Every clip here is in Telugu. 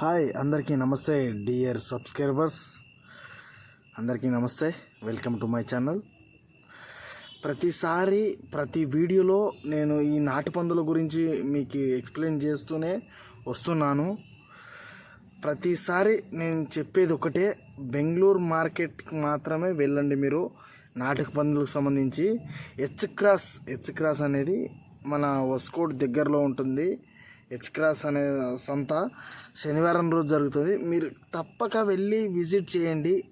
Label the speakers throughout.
Speaker 1: హాయ్ అందరికీ నమస్తే డియర్ సబ్స్క్రైబర్స్. అందరికీ నమస్తే వెల్కమ్ టు మై ఛానల్. ప్రతిసారి ప్రతి వీడియోలో నేను ఈ నాటు పందుల గురించి మీకు ఎక్స్ప్లెయిన్ చేస్తూనే వస్తున్నాను. ప్రతిసారి నేను చెప్పేది ఒకటే బెంగళూరు మార్కెట్కి మాత్రమే వెళ్ళండి మీరు నాటక పందులకు సంబంధించి. హెచ్ క్రాస్ హెచ్ క్రాస్ అనేది మన వస్కోట్ దగ్గరలో ఉంటుంది. హెచ్ క్రాస్ అనే సంత శనివారం రోజు జరుగుతుంది. మీరు తప్పక వెళ్ళి విజిట్ చేయండి.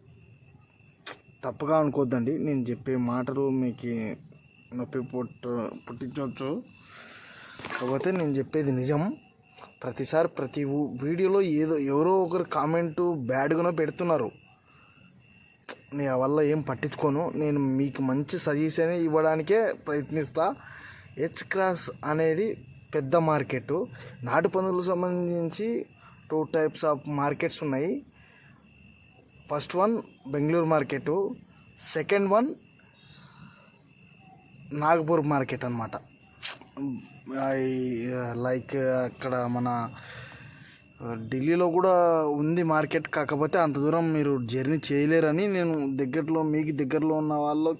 Speaker 1: తప్పగా అనుకోద్దండి. నేను చెప్పే మాటలు మీకు నొప్పి పుట్ట పుట్టించవచ్చు. కాకపోతే నేను చెప్పేది నిజం. ప్రతిసారి ప్రతి ఊ- వీడియోలో ఏదో ఎవరో ఒకరు కామెంటు బ్యాడ్గానో పెడుతున్నారు. నేను ఆ వల్ల ఏం పట్టించుకోను. నేను మీకు మంచి సజెషన్ ఇవ్వడానికే ప్రయత్నిస్తా. హెచ్ క్రాస్ అనేది పెద్ద మార్కెట్. నాటు పందులకు సంబంధించి టూ టైప్స్ ఆఫ్ మార్కెట్స్ ఉన్నాయి. First one Bengaluru market second one Nagpur market అనమాట లైక్ అక్కడ మన ఢిల్లీలో కూడా ఉంది మార్కెట్ కాకపోతే అంత దూరం మీరు జర్నీ చేయలేరని నేను దగ్గరలో మీకు దగ్గరలో ఉన్న వాళ్ళు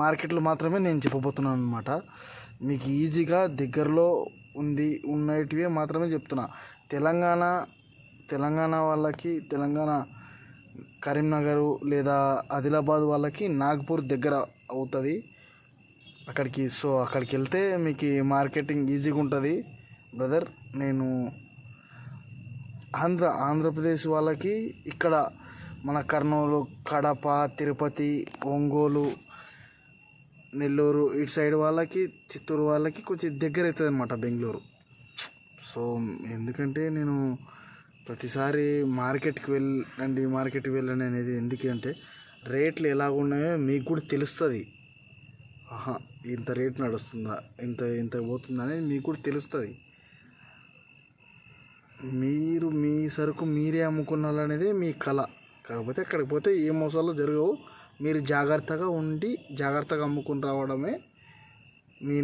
Speaker 1: మార్కెట్లు మాత్రమే నేను చెప్పబోతున్నాను అనమాట మీకు ఈజీగా దగ్గరలో ఉంది ఉన్నటివే మాత్రమే చెప్తున్నా. తెలంగాణ తెలంగాణ వాళ్ళకి తెలంగాణ కరీంనగర్ లేదా ఆదిలాబాద్ వాళ్ళకి నాగ్పూర్ దగ్గర అవుతుంది. అక్కడికి సో అక్కడికి వెళ్తే మీకు మార్కెటింగ్ ఈజీగా ఉంటుంది. బ్రదర్ నేను ఆంధ్ర ఆంధ్రప్రదేశ్ వాళ్ళకి ఇక్కడ మన కర్నూలు కడప తిరుపతి ఒంగోలు నెల్లూరు ఇటు సైడ్ వాళ్ళకి చిత్తూరు వాళ్ళకి కొంచెం దగ్గర అవుతుంది అనమాట బెంగళూరు. సో ఎందుకంటే నేను ప్రతిసారి మార్కెట్కి వెళ్ళండి మార్కెట్కి వెళ్ళండి అనేది ఎందుకంటే రేట్లు ఎలాగున్నాయో మీకు కూడా తెలుస్తుంది. ఆహా ఇంత రేట్ నడుస్తుందా ఇంత ఇంత పోతుందా అనేది మీకు కూడా తెలుస్తుంది. మీరు మీ సరుకు మీరే అమ్ముకున్నారనేది మీ కళ. కాకపోతే అక్కడికి పోతే ఏ మోసాలు జరగవు. మీరు జాగ్రత్తగా ఉండి జాగ్రత్తగా అమ్ముకుని రావడమే మీ